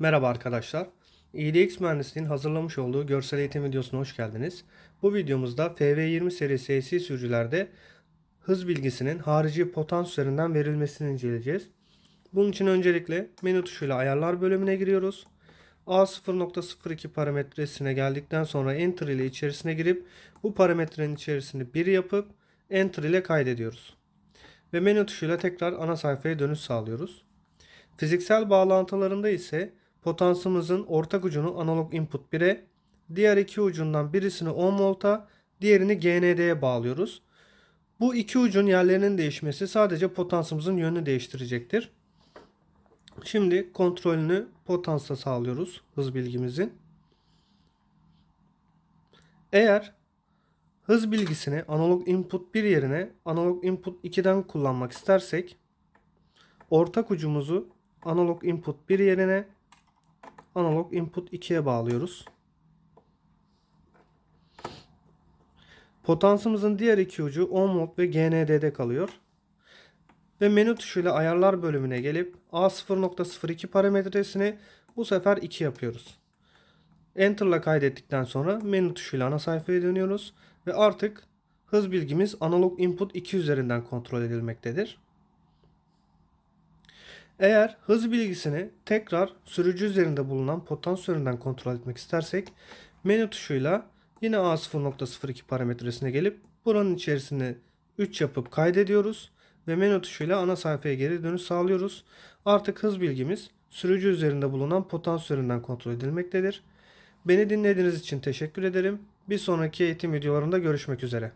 Merhaba arkadaşlar. EDX mühendisliğinin hazırlamış olduğu görsel eğitim videosuna hoş geldiniz. Bu videomuzda FV20 serisi AC sürücülerde hız bilgisinin harici potans üzerinden verilmesini inceleyeceğiz. Bunun için öncelikle menü tuşuyla ayarlar bölümüne giriyoruz. A0.02 parametresine geldikten sonra Enter ile içerisine girip bu parametrenin içerisini 1 yapıp Enter ile kaydediyoruz. Ve menü tuşuyla tekrar ana sayfaya dönüş sağlıyoruz. Fiziksel bağlantılarında ise potansımızın ortak ucunu analog input 1'e, diğer iki ucundan birisini 10 volta, diğerini GND'ye bağlıyoruz. Bu iki ucun yerlerinin değişmesi sadece potansımızın yönünü değiştirecektir. Şimdi kontrolünü potansa sağlıyoruz hız bilgimizin. Eğer hız bilgisini analog input 1 yerine analog input 2'den kullanmak istersek ortak ucumuzu analog input 1 yerine analog input 2'ye bağlıyoruz. Potansımızın diğer iki ucu 10 volt ve GND'de kalıyor. Ve menü tuşuyla ayarlar bölümüne gelip A0.02 parametresini bu sefer 2 yapıyoruz. Enter'la kaydettikten sonra menü tuşuyla ana sayfaya dönüyoruz ve artık hız bilgimiz analog input 2 üzerinden kontrol edilmektedir. Eğer hız bilgisini tekrar sürücü üzerinde bulunan potans üzerinden kontrol etmek istersek menü tuşuyla yine A0.02 parametresine gelip buranın içerisine 3 yapıp kaydediyoruz ve menü tuşuyla ana sayfaya geri dönüş sağlıyoruz. Artık hız bilgimiz sürücü üzerinde bulunan potans üzerinden kontrol edilmektedir. Beni dinlediğiniz için teşekkür ederim. Bir sonraki eğitim videolarında görüşmek üzere.